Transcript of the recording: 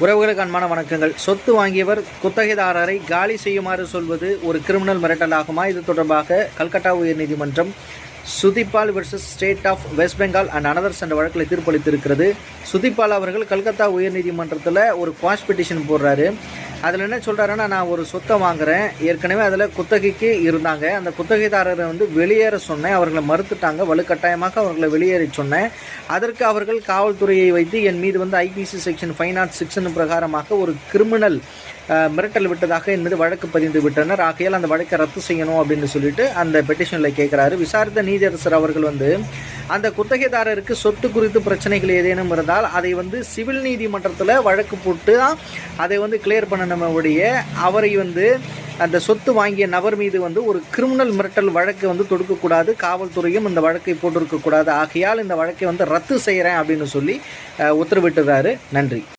உறவுகளுக்கு அன்பான வணக்கங்கள். சொத்து வாங்கியவர் குத்தகைதாரரை காலி செய்யுமாறு சொல்வது ஒரு கிரிமினல் மிரட்டலாகுமா? இது தொடர்பாக கல்கட்டா உயர்நீதிமன்றம் Sudhipal versus state of West Bengal and others என்ற வழக்கில் தீர்ப்பளித்திருக்கிறது சுதிபால் அவர்கள் கல்கத்தா உயர்நீதிமன்றத்தில் ஒரு குவாஷ் பெட்டிஷன் போடுறாரு. அதில் என்ன சொல்கிறாருன்னா நான் ஒரு சொத்தை வாங்குறேன். ஏற்கனவே அதில் குத்தகைக்கு இருந்தாங்க. அந்த குத்தகைதாரரை வந்து வெளியேற சொன்னேன். அவர்களை மறுத்துட்டாங்க. வலுக்கட்டாயமாக அவர்களை வெளியேறி சொன்னேன். அதற்கு அவர்கள் காவல்துறையை வைத்து என் மீது வந்து ஐபிசி செக்ஷன் ஃபைவ் நாட் சிக்ஸின் பிரகாரமாக ஒரு கிரிமினல் மிரட்டல் விட்டதாக என் மீது வழக்கு பதிந்து விட்டனர். ஆகையால் அந்த வழக்கை ரத்து செய்யணும் அப்படின்னு சொல்லிட்டு அந்த பெட்டிஷனில் கேட்குறாரு விசாரித்த நீதியரசர் அவர்கள் வந்து அந்த குத்தகைதாரருக்கு சொத்து குறித்து பிரச்சனைகள் ஏதேனும் இருந்தால் அதை வந்து சிவில் நீதிமன்றத்தில் வழக்கு போட்டு தான் அதை வந்து கிளியர் பண்ணணுமே ஒழிய அவரை வந்து அந்த சொத்து வாங்கிய நபர் மீது வந்து ஒரு கிரிமினல் மிரட்டல் வழக்கு வந்து தொடுக்கக்கூடாது. காவல்துறையும் இந்த வழக்கை போட்டிருக்கக்கூடாது. ஆகையால் இந்த வழக்கை வந்து ரத்து செய்கிறேன் அப்படின்னு சொல்லி உத்தரவிட்டுறாரு. நன்றி.